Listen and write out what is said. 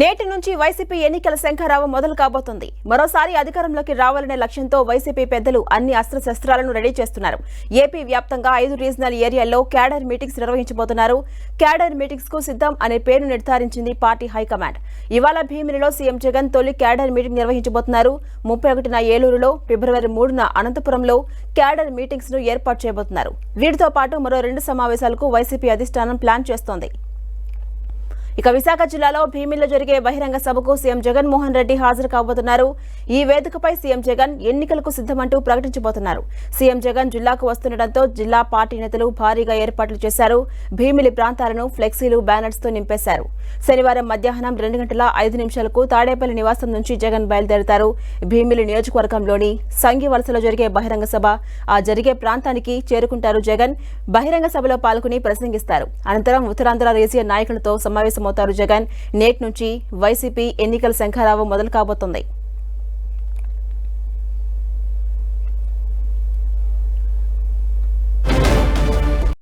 నేటి నుంచి వైసీపీ ఎన్నికల శంఖారావం మొదలు కాబోతుంది. మరోసారి అధికారంలోకి రావాలనే లక్ష్యంతో వైసీపీ పెద్దలు అన్ని అస్త్రశస్త్రాలను రెడీ చేస్తున్నారు. ఏపీ వ్యాప్తంగా ఐదు రీజనల్ ఏరియాల్లో క్యాడర్ మీటింగ్స్ నిర్వహించబోతున్నారు. క్యాడర్ మీటింగ్స్కు సిద్ధం అనే పేరు నిర్ధారించింది పార్టీ హైకమాండ్. ఇవాళ భీమిలిలో సీఎం జగన్ తొలి క్యాడర్ మీటింగ్ నిర్వహించబోతున్నారు. ముప్పై ఒకటిన ఏలూరులో ఫిబ్రవరి మూడున అనంతపురంలో క్యాడర్ మీటింగ్స్ను ఏర్పాటు చేయబోతున్నారు. వీటితో పాటు మరో రెండు సమావేశాలకు వైసీపీ అధిష్టానం ప్లాన్ చేస్తోంది. ఇక విశాఖ జిల్లాలో భీమిల్లో జరిగే బహిరంగ సభకు సీఎం జగన్మోహన్ రెడ్డి హాజరు కాబోతున్నారు. ఈ వేదికపై సీఎం జగన్ ఎన్నికలకు సిద్ధమంటూ ప్రకటించబోతున్నారు. సీఎం జగన్ జిల్లాకు వస్తుండటంతో జిల్లా పార్టీ నేతలు భారీగా ఏర్పాట్లు చేశారు. భీమిలి ప్రాంతాలను ఫ్లెక్సీలు బ్యానర్స్తో నింపేశారు. శనివారం మధ్యాహ్నం రెండు గంటల ఐదు నిమిషాలకు తాడేపల్లి నివాసం నుంచి జగన్ బయలుదేరుతారు. భీమిలి నియోజకవర్గంలోని సంఘి వలసలో జరిగే బహిరంగ సభ ఆ జరిగే ప్రాంతానికి చేరుకుంటారు జగన్. బహిరంగ సభలో పాల్గొని ప్రసంగిస్తారు. అనంతరం ఉత్తరాంధ్ర రీజియన్ నాయకులతో సమావేశమవుతారు జగన్. నేటి నుంచి వైసీపీ ఎన్నికల శంఖారావు మొదలు కాబోతోంది.